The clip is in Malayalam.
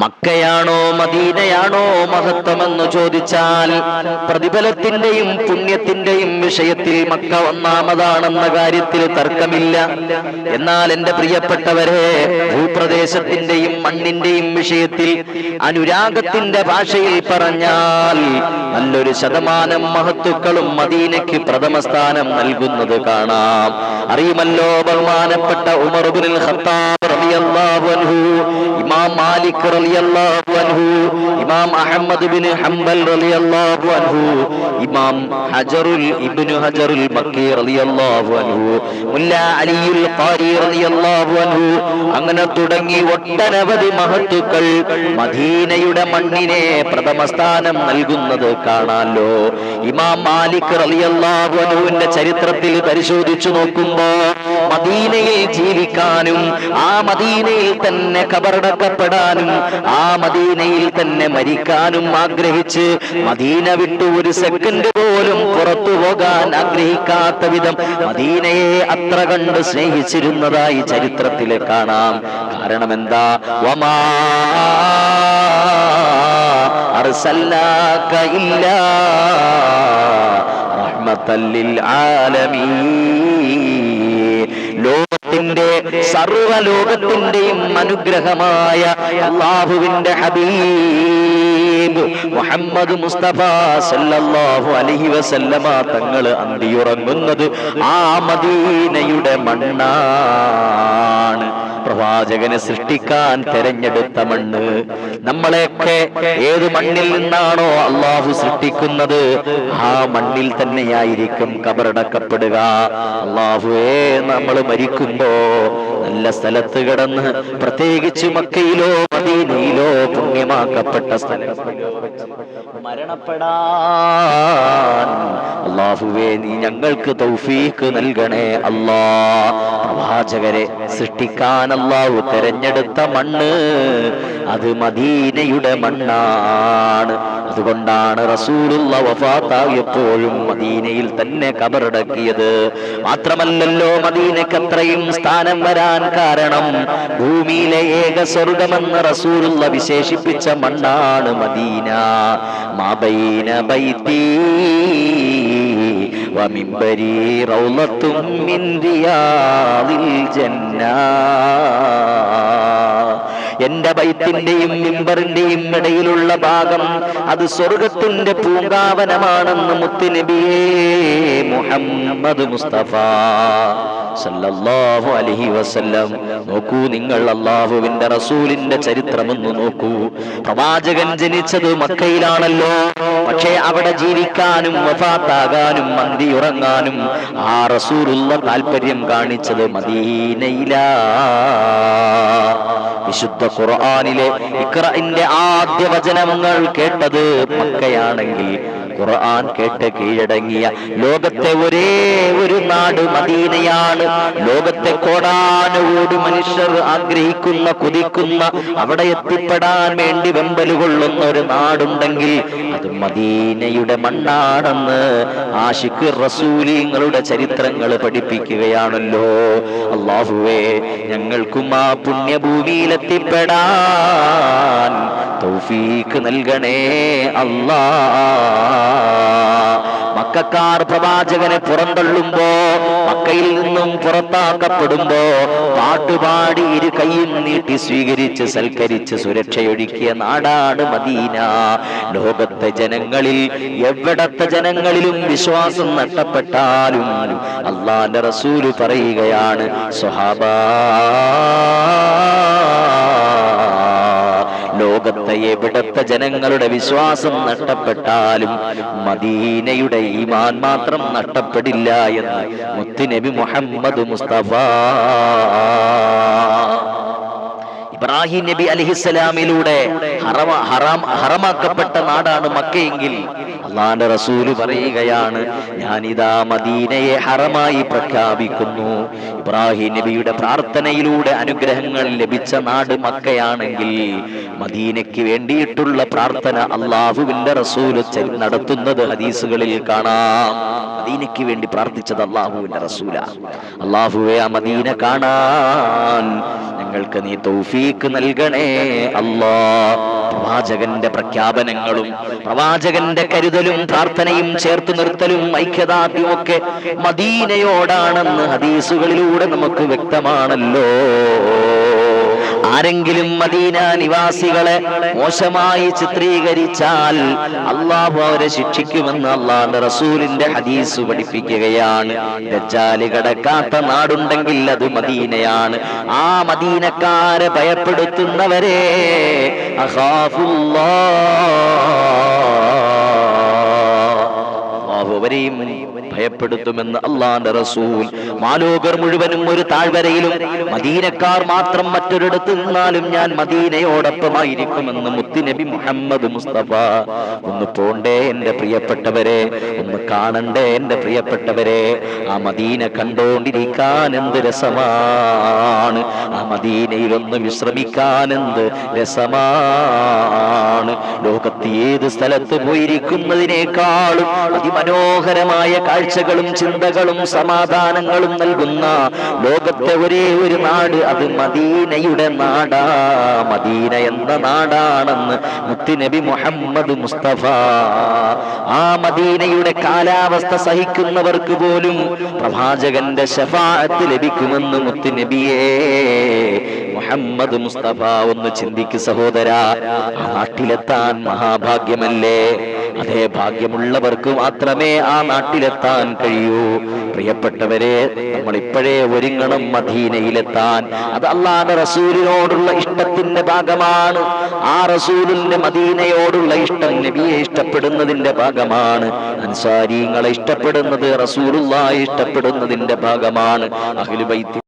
മക്കയാണോ മദീനയാണോ മഹത്വമെന്ന് ചോദിച്ചാൽ പ്രതിഫലത്തിന്റെയും പുണ്യത്തിന്റെയും വിഷയത്തിൽ മക്ക ഒന്നാമതാണെന്ന കാര്യത്തിൽ തർക്കമില്ല. എന്നാൽ എന്റെ പ്രിയപ്പെട്ടവരെ ഭൂപ്രദേശത്തിന്റെയും മണ്ണിന്റെയും വിഷയത്തിൽ അനുരാഗത്തിന്റെ ഭാഷയിൽ പറഞ്ഞാൽ നല്ലൊരു ശതമാനം മഹത്തുക്കളും മദീനയ്ക്ക് പ്രഥമ സ്ഥാനം നൽകുന്നത് കാണാം. അറിയുമല്ലോ ബഹുമാനപ്പെട്ട ഉമർബുൽ ഖത്താബ് ഇമാം മാലിക് ഇമാം അഹമ്മദ് ഹംബൽ ഇമാം ഹജറുൽ ഇബ്നു ഹജറുൽ അൻഹു മുല്ല അലിയുൽ ഖാരി അൻഹു. അങ്ങനെ തുടങ്ങി ഒട്ടനവധി മഹത്തുക്കൾ മദീനയുടെ മണ്ണിനെ പ്രഥമ സ്ഥാനം നൽകുന്നത് കാണാലോ. ഇമാം മാലിക് റളിയല്ലാഹു അൻഹുവിന്റെ ചരിത്രത്തിൽ പരിശോധിച്ചു നോക്കുമ്പോ മദീനയിൽ ജീവിക്കാനും ആ മദീനയിൽ തന്നെ കബറടക്കപ്പെടാനും ആ മദീനയിൽ തന്നെ മരിക്കാനും ആഗ്രഹിച്ച് മദീന വിട്ടു ഒരു സെക്കൻഡ് പോലും പുറത്തു പോകാൻ ആഗ്രഹിക്കാത്ത വിധം മദീനയെ അത്ര കണ്ട് സ്നേഹിച്ചിരുന്നതായി ചരിത്രത്തിൽ കാണാം. കാരണം എന്താ വമാ ഇല്ലാ റഹ്മത്തൽ ലിൽ ആലമീൻ സർവ സർവലോകത്തിന്റെയും അനുഗ്രഹമായ അള്ളാഹുവിന്റെ ഹബീബ് മുഹമ്മദ് മുസ്തഫ സല്ലല്ലാഹു അലൈഹി വസല്ലമ തങ്ങൾ അന്തിയുറങ്ങുന്നത് ആ മദീനയുടെ മണ്ണാണ്. പ്രവാചകനെ സൃഷ്ടിക്കാൻ തെരഞ്ഞെടുത്ത മണ്ണ്. നമ്മളെയൊക്കെ ഏത് മണ്ണിൽ നിന്നാണോ അള്ളാഹു സൃഷ്ടിക്കുന്നത്? ആ മണ്ണിൽ തന്നെയായിരിക്കും കബറടക്കപ്പെടുക. അള്ളാഹുവേ നമ്മൾ മരിക്കുമ്പോ നല്ല സ്ഥലത്ത് കിടന്ന് പ്രത്യേകിച്ച് മക്കയിലോ മദീനയിലോ പുണ്യമാക്കപ്പെട്ട സ്ഥലം. മരണപ്പെടാൻ അള്ളാഹുവേ നീ ഞങ്ങൾക്ക് തൗഫീക്ക് നൽകണേ അല്ലാ. പ്രവാചകരെ സൃഷ്ടിക്കാൻ അള്ളാഹു തെരഞ്ഞെടുത്ത മണ്ണ് അത് മദീനയുടെ മണ്ണാണ്. അതുകൊണ്ടാണ് റസൂലുള്ള വഫാത്തായപ്പോഴും മദീനയിൽ തന്നെ കബറടക്കിയത്. മാത്രമല്ലല്ലോ മദീനക്ക് അത്രയും സ്ഥാനം വരാൻ കാരണം ഭൂമിയിലെ ഏക സ്വർഗമെന്ന് റസൂലുള്ള വിശേഷിപ്പിച്ച മണ്ണാണ് മദീന. മാബൈന ബൈത്തി വമിമ്പരി റൗളത്തും മിൻ റിയാദിൽ ജന്ന. എന്റെ ബൈത്തിന്റെയും മിമ്പറിന്റെയും ഇടയിലുള്ള ഭാഗം അത് സ്വർഗത്തിന്റെ പൂങ്കാവനമാണെന്ന് മുത്തുനബിയേ മുഹമ്മദ് മുസ്തഫ സല്ലല്ലാഹു അലൈഹി വസല്ലം. നോക്കൂ നിങ്ങൾ അള്ളാഹുവിന്റെ റസൂലിന്റെ ചരിത്രമെന്ന് നോക്കൂ. പ്രവാചകൻ ജനിച്ചത് മക്കയിലാണല്ലോ. പക്ഷേ അവിടെ ജീവിക്കാനും വഫാത്താകാനും മന്തി ഉറങ്ങാനും ആ റസൂലുള്ള താല്പര്യം കാണിച്ചത് മദീനയിലാ. വിശുദ്ധ ഖുർആനിലെ ഇഖ്റഇന്റെ ആദ്യ വചനങ്ങൾ കേട്ടത് മക്കയാണെങ്കിൽ ഖുർആൻ കേട്ട് കീഴടങ്ങിയ ലോകത്തെ ഒരേ ഒരു നാട് മദീനയാണ്. ലോകത്തെ കോടാനോട് മനുഷ്യർ ആഗ്രഹിക്കുന്ന കുതിക്കുന്ന അവിടെ എത്തിപ്പെടാൻ വേണ്ടി വെമ്പൽ കൊള്ളുന്ന ഒരു നാടുണ്ടെങ്കിൽ അത് മദീനയുടെ മണ്ണാണെന്ന് ആഷിഖ് റസൂലിങ്ങളുടെ ചരിത്രങ്ങൾ പഠിപ്പിക്കുകയാണല്ലോ. അള്ളാഹുവേ ഞങ്ങൾക്കും ആ പുണ്യഭൂമിയിൽ തൗഫീക്ക് നൽകണേ അല്ലാ. മക്കാർ പ്രവാചകനെ പുറന്തള്ളുമ്പോ മക്കയിൽ നിന്നും പുറത്താക്കപ്പെടുമ്പോ പാട്ടുപാടി ഇരു കൈയും നീട്ടി സ്വീകരിച്ച് സൽക്കരിച്ച് സുരക്ഷയൊഴുക്കിയ നാടാണ് മദീന. ലോകത്തെ ജനങ്ങളിൽ എവിടത്തെ ജനങ്ങളിലും വിശ്വാസം നഷ്ടപ്പെട്ടാലും അള്ളാന്റെ റസൂൽ പറയുകയാണ് സ്വഹാബാ എവിടത്തെ ജനങ്ങളുടെ വിശ്വാസം നഷ്ടപ്പെട്ടാലും മദീനയുടെ ഈമാൻ മാത്രം നഷ്ടപ്പെടില്ല എന്ന് മുത്തുനബി മുഹമ്മദ് മുസ്തഫ. ഇബ്രാഹിം നബി അലിഹിസ്സലാമിലൂടെ ഹറമ ഹറാം ഹറമാക്കപ്പെട്ട നാടാണ് മക്കയെങ്കിൽ അള്ളാന്റെ റസൂൽ പറയുകയാണ് ഞാൻ ഞാനിതാ മദീനയെ ഹറമായി പ്രഖ്യാപിക്കുന്നു. ഇബ്രാഹിം നബിയുടെ പ്രാർത്ഥനയിലൂടെ അനുഗ്രഹങ്ങൾ ലഭിച്ച നാട് മക്കയാണെങ്കിൽ മദീനയ്ക്ക് വേണ്ടിയിട്ടുള്ള പ്രാർത്ഥന അള്ളാഹുവിന്റെ റസൂൽ നടത്തുന്നത് ഹദീസുകളിൽ കാണാം. മദീനയ്ക്ക് വേണ്ടി പ്രാർത്ഥിച്ചത് അള്ളാഹുവിന്റെ റസൂല. അള്ളാഹുവെ ആ മദീന കാണാൻ ഞങ്ങൾക്ക് നീ തൗഫീക്ക് നൽകണേ അല്ലാ. പ്രവാചകന്റെ പ്രഖ്യാപനങ്ങളും പ്രവാചകന്റെ കരുതലും പ്രാർത്ഥനയും ചേർത്ത് നിർത്തലും ഐക്യദാർഢ്യവും ഒക്കെ മദീനയോടാണെന്ന് ഹദീസുകളിലൂടെ നമുക്ക് വ്യക്തമാണല്ലോ. ആരെങ്കിലും മദീന നിവാസികളെ മോശമായി ചിത്രീകരിച്ചാൽ അള്ളാഹു അവരെ ശിക്ഷിക്കുമെന്ന് അള്ളാന്റെ റസൂലിന്റെ ഹദീസ് പഠിപ്പിക്കുകയാണ്. കടക്കാത്ത നാടുണ്ടെങ്കിൽ അത് മദീനയാണ്. ആ മദീനക്കാരെ ഭയപ്പെടുത്തുന്നവരെ അവരെയും ഭയപ്പെടുത്തുമെന്ന് അള്ളാന്റെ റസൂൽ. മാലോകർ മുഴുവനും ഒരു താഴ്വരയിലും മദീനക്കാർ മാത്രം മറ്റൊരിടത്ത് നിന്നാലും ഞാൻ മദീനയോടൊപ്പമായിരിക്കുമെന്ന് മുത്തുനബി മുഹമ്മദ് മുസ്തഫ. ഒന്ന് പോണ്ടേ എന്റെ പ്രിയപ്പെട്ടവരെ ഒന്ന് കാണണ്ടേ എന്റെ പ്രിയപ്പെട്ടവരെ. ആ മദീന കണ്ടോണ്ടിരിക്കാൻ എന്ത് രസമാണ്? ആ മദീനയിൽ ഒന്ന് വിശ്രമിക്കാൻ എന്ത് രസമാണ്? ലോകത്ത് ഏത് സ്ഥലത്ത് പോയിരിക്കുന്നതിനേക്കാളും അതിമനോഹരമായ കാഴ്ചകളും ചിന്തകളും സമാധാനങ്ങളും നൽകുന്ന ലോകത്തെ ഒരേ ഒരു നാട് അത് മദീനയുടെ നാടാ. മദീന എന്ന നാടാണെന്ന് മുത്തുനബി മുഹമ്മദ് മുസ്തഫ. ആ മദീനയുടെ കാലാവസ്ഥ സഹിക്കുന്നവർക്ക് പോലും പ്രവാചകന്റെ ശഫാഅത്ത് ലഭിക്കുമെന്ന് മുത്തുനബിയേ മുഹമ്മദ് മുസ്തഫ ഒന്ന് ചിന്തിക്ക് സഹോദര ആ നാട്ടിലെത്താൻ മഹാഭാഗ്യമല്ലേ? അതേ ഭാഗ്യമുള്ളവർക്ക് മാത്രമേ ആ നാട്ടിലെത്താൻ കഴിയൂ. പ്രിയപ്പെട്ടവരെ നമ്മൾ ഇപ്പോഴേ ഒരുങ്ങണം മദീനയിലെത്താൻ. അത് അള്ളാഹ് റസൂലിനോടുള്ള ഇഷ്ടത്തിന്റെ ഭാഗമാണ്. ആ റസൂലിന്റെ മദീനയോടുള്ള ഇഷ്ടം നബിയെ ഇഷ്ടപ്പെടുന്നതിന്റെ ഭാഗമാണ്. അൻസാരിങ്ങളെ ഇഷ്ടപ്പെടുന്നത് റസൂലുള്ള ഇഷ്ടപ്പെടുന്നതിന്റെ ഭാഗമാണ്. അഖിലുബൈത്തി